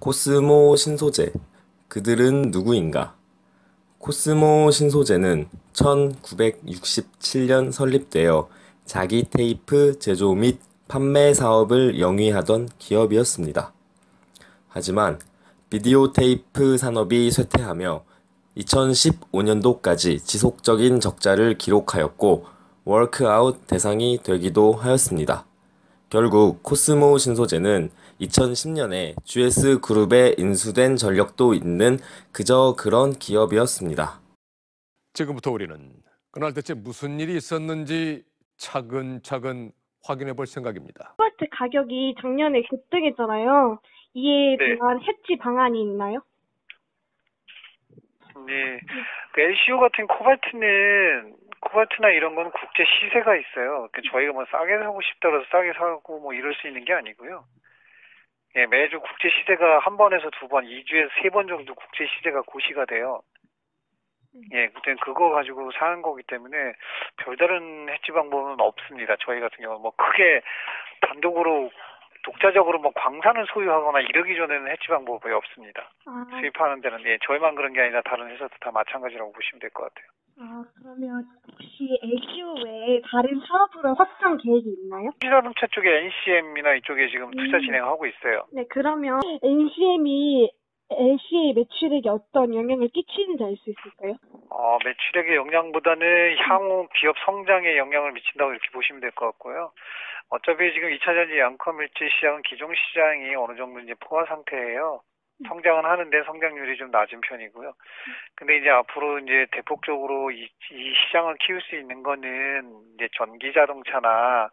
코스모 신소재. 그들은 누구인가? 코스모 신소재는 1967년 설립되어 자기 테이프 제조 및 판매 사업을 영위하던 기업이었습니다. 하지만 비디오 테이프 산업이 쇠퇴하며 2015년도까지 지속적인 적자를 기록하였고 워크아웃 대상이 되기도 하였습니다. 결국 코스모 신소재는 2010년에 GS 그룹에 인수된 전력도 있는 그저 그런 기업이었습니다. 지금부터 우리는 그날 대체 무슨 일이 있었는지 차근차근 확인해 볼 생각입니다. 코발트 가격이 작년에 급등했잖아요. 이에 네. 대한 해지 방안이 있나요? 네. 그 LCO 같은 코발트는 코발트나 이런 건 국제 시세가 있어요. 그 저희가 뭐 싸게 사고 싶다 그래서 싸게 사고 뭐 이럴 수 있는 게 아니고요. 예, 매주 국제 시세가 한 번에서 두 번, 2주에서 세 번 정도 국제 시세가 고시가 돼요. 예, 그때 그거 가지고 사는 거기 때문에 별다른 해지 방법은 없습니다. 저희 같은 경우는 뭐 크게 단독으로 독자적으로 뭐 광산을 소유하거나 이러기 전에는 해지 방법이 없습니다. 아, 수입하는 데는 예, 저희만 그런 게 아니라 다른 회사도 다 마찬가지라고 보시면 될 것 같아요. 아, 그러면 혹시 LCO 외에 다른 사업으로 확장 계획이 있나요? 자동차 쪽에 NCM이나 이쪽에 지금 투자 음. 진행하고 있어요. 네, 그러면 NCM이 LC의 매출액에 어떤 영향을 끼치는지 알 수 있을까요? 어, 매출액의 영향보다는 향후 기업 성장에 영향을 미친다고 이렇게 보시면 될 것 같고요. 어차피 지금 2차전지 양커 물질 시장은 기존 시장이 어느 정도 이제 포화 상태예요. 성장은 하는데 성장률이 좀 낮은 편이고요. 근데 이제 앞으로 이제 대폭적으로 이, 이 시장을 키울 수 있는 거는 이제 전기 자동차나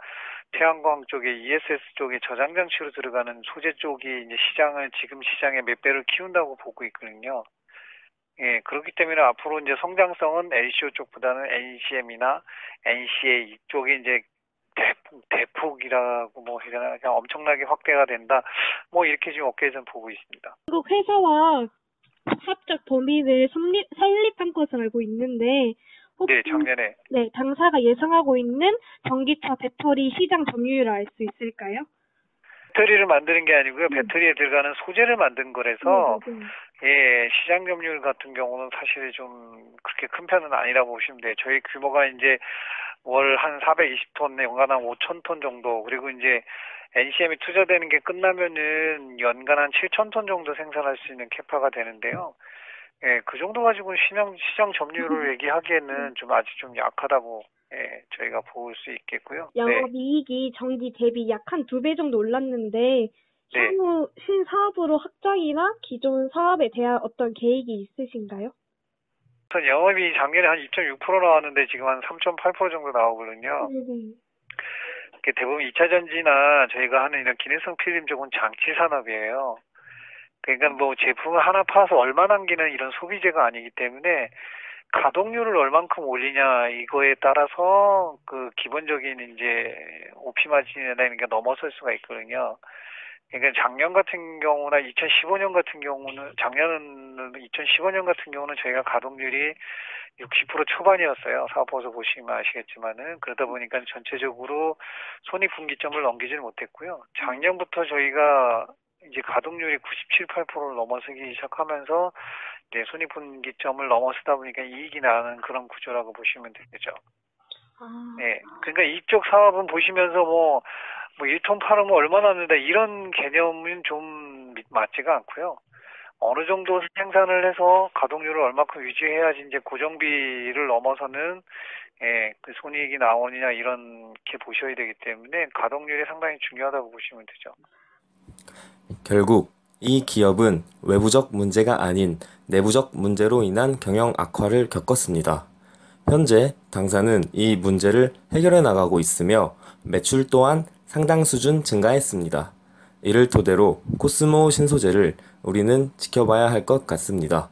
태양광 쪽에 ESS 쪽에 저장 장치로 들어가는 소재 쪽이 이제 시장을 지금 시장의 몇 배를 키운다고 보고 있거든요. 예, 그렇기 때문에 앞으로 이제 성장성은 LCO 쪽보다는 NCM이나 NCA 이쪽이 이제 대폭, 대폭이라고 뭐 해야 되나, 그냥 엄청나게 확대가 된다. 뭐 이렇게 지금 업계에서는 보고 있습니다. 한국 회사와 합작 범위를 설립, 설립한 것을 알고 있는데 혹시 네, 작년에. 네, 당사가 예상하고 있는 전기차 배터리 시장 점유율을 알 수 있을까요? 배터리를 만드는 게 아니고요. 음. 배터리에 들어가는 소재를 만든 거라서, 네, 맞아요. 예, 시장 점유율 같은 경우는 사실 좀 그렇게 큰 편은 아니라고 보시면 돼요. 저희 규모가 이제 월 한 420톤, 연간 한 5,000톤 정도, 그리고 이제 NCM이 투자되는 게 끝나면은 연간 한 7,000톤 정도 생산할 수 있는 캐파가 되는데요. 예, 그 정도 가지고 시장, 시장 점유율을 얘기하기에는 좀 아직 좀 약하다고, 예, 저희가 볼 수 있겠고요. 네. 영업이익이 전기 대비 약 한 두 배 정도 올랐는데 네. 향후 신사업으로 확장이나 기존 사업에 대한 어떤 계획이 있으신가요? 영업이 작년에 한 2.6% 나왔는데 지금 한 3.8% 정도 나오거든요. 네네. 이게 대부분 2차 전지나 저희가 하는 이런 기능성 필름 쪽은 장치 산업이에요. 그러니까 뭐 제품을 하나 팔아서 얼마 남기는 이런 소비재가 아니기 때문에 가동률을 얼만큼 올리냐 이거에 따라서 그 기본적인 이제 오피 마진이나 이런 게 넘어설 수가 있거든요. 그러니까 작년 같은 경우나 2015년 같은 경우는 작년은 2015년 같은 경우는 저희가 가동률이 60% 초반이었어요. 사업보서 보시면 아시겠지만은 그러다 보니까 전체적으로 손익분기점을 넘기지는 못했고요. 작년부터 저희가 이제 가동률이 97, 8%를 넘어서기 시작하면서 이제 손익분기점을 넘어서다 보니까 이익이 나는 그런 구조라고 보시면 되죠. 아, 네. 그러니까 이쪽 사업은 보시면서 뭐, 뭐 1톤 팔으면 얼마 나는데 이런 개념은 좀 미- 맞지가 않고요. 어느 정도 생산을 해서 가동률을 얼마큼 유지해야지 이제 고정비를 넘어서는 예, 그 손익이 나오느냐 이렇게 보셔야 되기 때문에 가동률이 상당히 중요하다고 보시면 되죠. 결국 이 기업은 외부적 문제가 아닌 내부적 문제로 인한 경영 악화를 겪었습니다. 현재 당사는 이 문제를 해결해 나가고 있으며 매출 또한 상당 수준 증가했습니다. 이를 토대로 코스모 신소재를 우리는 지켜봐야 할 것 같습니다.